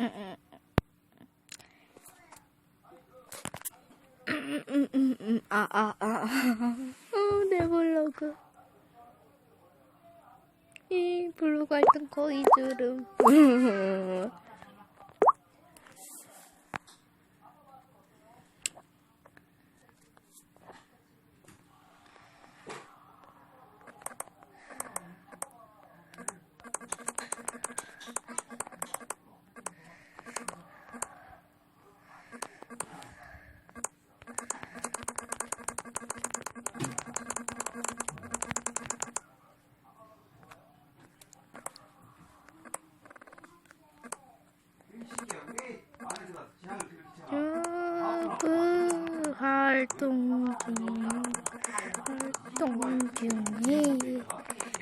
음, 음, 음, 음, 아, 아, 아. 어, 내 블로그. 이 블로그 활동 거의 주름. 그 활동 중 활동 중이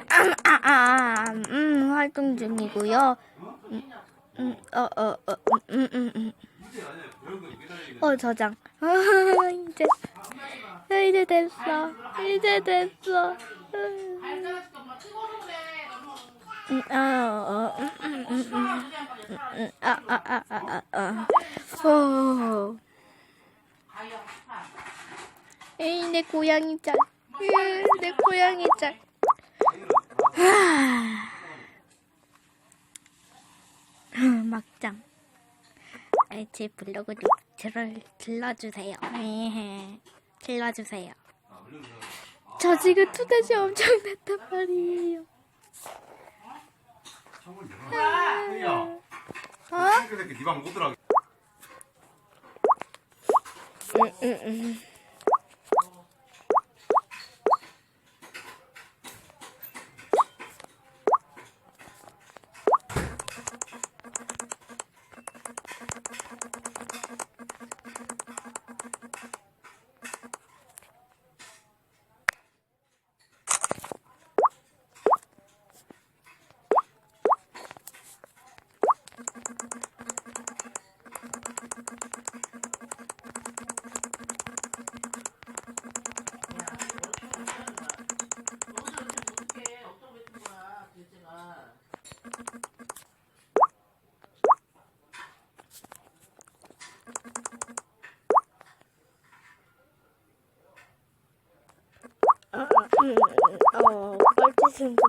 아, 아, 아, 음, 활동 중이고요. 음, 음, 어, 어, 어, 음, 음, 음. 어, 저장. 아, 이제, 아, 이제 됐어. 이제 됐어. 음, 아, 어, 음, 음, 음, 음. 음, 아, 아, 아, 아, 아, 아. 어. 에이, 내 고양이 짤. 으, 내 고양이 짤. 하. 막장. 에, 제 블로그를 들, 들러주세요. 들러주세요. 저 지금 투대시 엄청 났단 말이에요. 야, 어? 그 새끼 네방 못 들어. 응, 응, 응.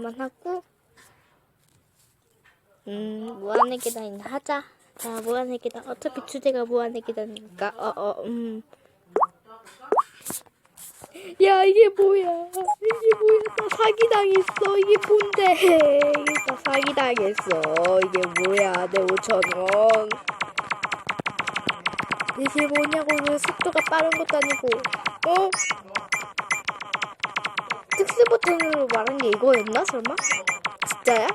뻘짓은 그만하고, 음, 무한의 계단이나 하자. 자, 무한의 계단. 어차피 주제가 무한의 계단이니까, 어, 어, 음. 야, 이게 뭐야. 이게 뭐야. 나 사기당했어. 이게 뭔데. 나 사기당했어. 이게 뭐야. 내 5천원. 이게 뭐냐고. 왜 속도가 빠른 것도 아니고. 어? 특수 버튼으로 말한 게 이거였나 설마? 진짜야?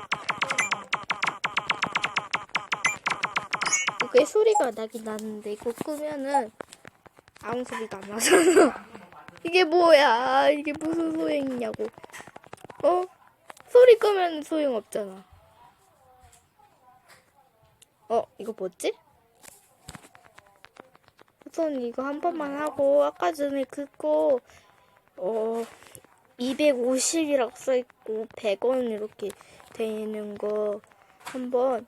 이게 소리가 나긴 나는데 이거 끄면은 아무 소리가 안 나잖아. 이게 뭐야? 이게 무슨 소용이냐고? 어? 소리 끄면 소용 없잖아. 어? 이거 뭐지? 우선 이거 한 번만 하고 아까 전에 그거 어 250이라고 써있고 100원 이렇게 되는 거 한번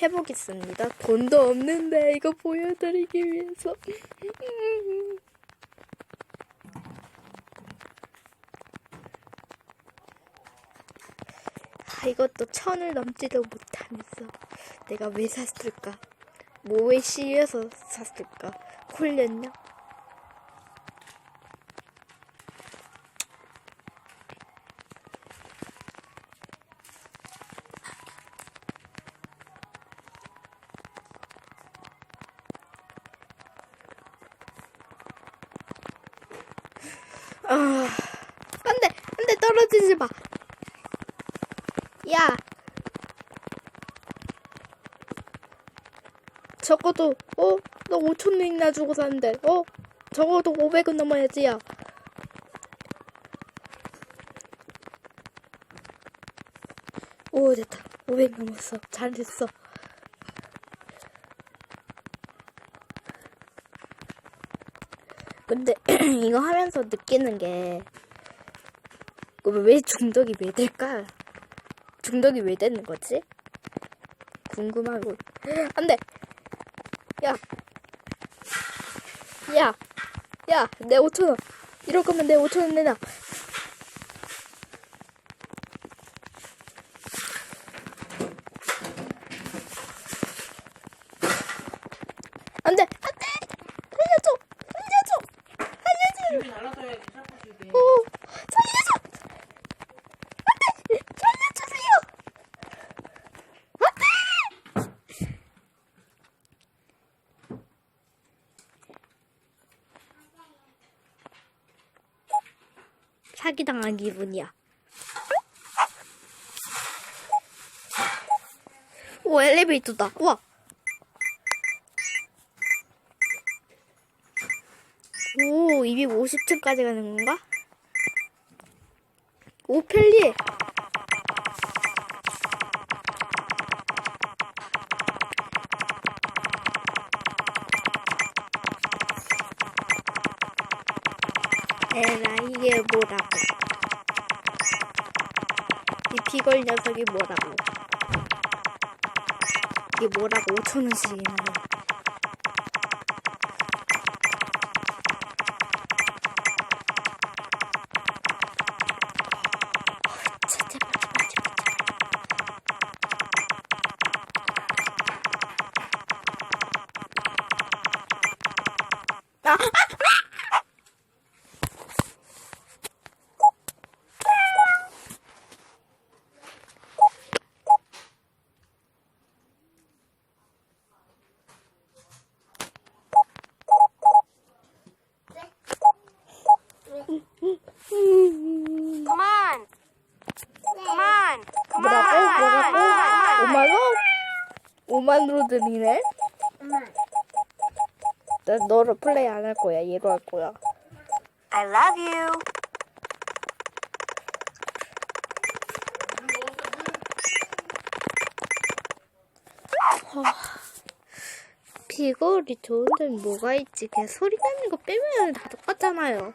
해보겠습니다. 돈도 없는데 이거 보여드리기 위해서. 아, 이것도 천을 넘지도 못하면서 내가 왜 샀을까? 뭐에 씌여서 샀을까? 홀렸냐? 아, 안 돼, 안 돼, 떨어지지 마. 야. 적어도, 어? 너 5천원이나 주고 샀는데, 어? 적어도 500은 넘어야지, 야. 오, 됐다. 500 넘었어. 잘됐어. 근데 이거 하면서 느끼는 게, 이거 왜 중독이 왜 될까? 중독이 왜 되는 거지? 궁금하고. 안 돼! 야! 야! 야! 내 5천원! 이럴 거면 내 5천원 내놔! 안 돼! 안 돼! 살려줘! 살려줘! 살려줘! 집이 날라서야지 자꾸 집에. 오! 살려줘! 안 돼! 살려주세요! 안 돼! 사기당한 기분이야. 오, 엘리베이터다. 우와. 오, 250층까지 가는 건가? 오, 편리해. 뭐라고. 이 비걸 녀석이 뭐라고. 이게 뭐라고 5천원씩이나. 진짜 맞아, 맞아, 맞아. 아! Come on. Come on. Come 뭐라고? on. 뭐라고? 5만 원? 5 만으로 드리네? 나 너를 플레이 안 할 거야. 얘로 할 거야. I love you. 비거리 좋은 점이 뭐가 있지? 그냥 소리 나는 거 빼면 다 똑같잖아요.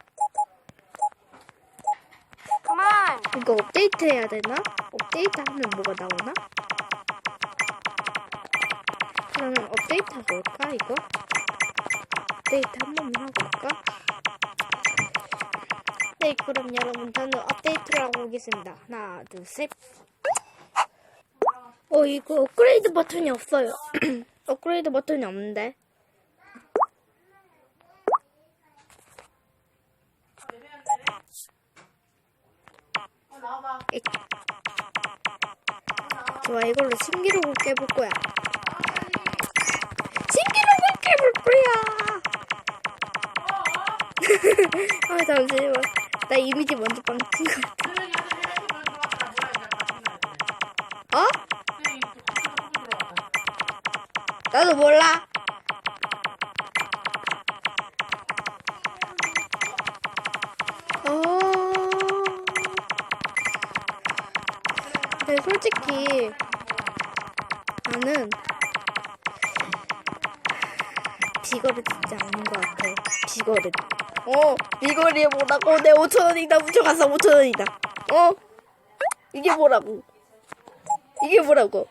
이거 업데이트 해야 되나? 업데이트 하면 뭐가 나오나? 그러면 업데이트 하고 올까, 이거? 업데이트 한 번만 하고 올까? 네, 그럼 여러분, 저는 업데이트를 하고 오겠습니다. 하나, 둘, 셋. 어, 이거 업그레이드 버튼이 없어요. 업그레이드 버튼이 없는데. 좋아, 이걸로 신기록을 깨볼 거야. 프리야. 아 잠시만. 나 이미지 먼저 빵친 거. 어? 나도 몰라. 어. 솔직히 나는 비거를 진짜 아닌 것 같아. 비거를. 어, 비거리 뭐라고? 내 5천 원이다 훔쳐갔어 5천 원이다. 어? 이게 뭐라고? 이게 뭐라고?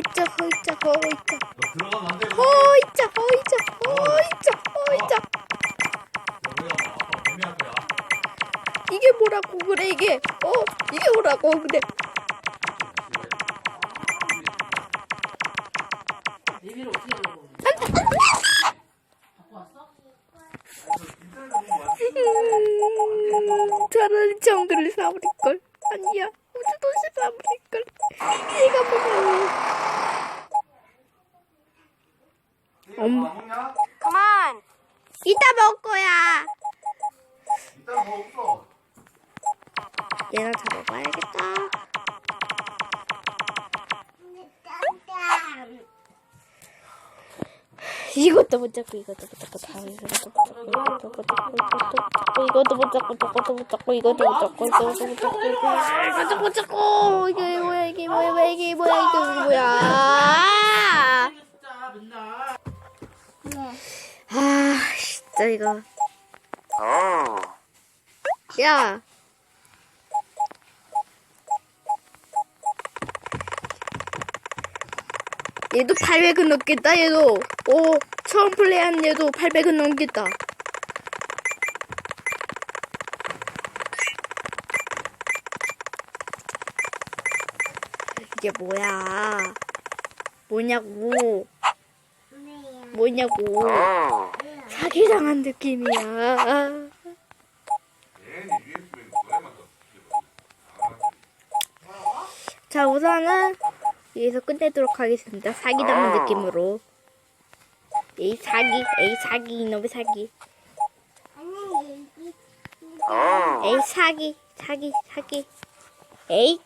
허이짜 허이짜 허이짜 뭐야? 아빠 애매할 거야. 이게 뭐라고 그래 이게? 어 이게 뭐라고 그래? 내비를 어떻게 하려고? 갖고 왔어? 음, 차라리 정글을 사버릴걸. 아니야 우주도시 사버릴걸. 얘가 뭐야 엄마. 그만. 이따 먹을 거야. 이따 먹어. 얘랑 다 먹어야겠다. 이것도 못 잡고 이것도 못 잡고 다 이것도 못 잡고 이것도 못 잡고 이것도 못 잡고 이것도 못 잡고 이것도 못 잡고 이것도 못 잡고 이것도 못 잡고 이게 뭐야 이게 뭐야 이게 뭐야 이게 뭐야 이거. 야. 얘도 800은 넘겠다, 얘도. 오, 처음 플레이한 얘도 800은 넘겠다. 이게 뭐야? 뭐냐고. 뭐냐고. 사기당한 느낌이야. 자, 우선은 여기서 끝내도록 하겠습니다. 사기당한 느낌으로. 에이, 사기. 에이, 사기. 이놈의 사기. 에이, 사기. 사기. 사기. 에이.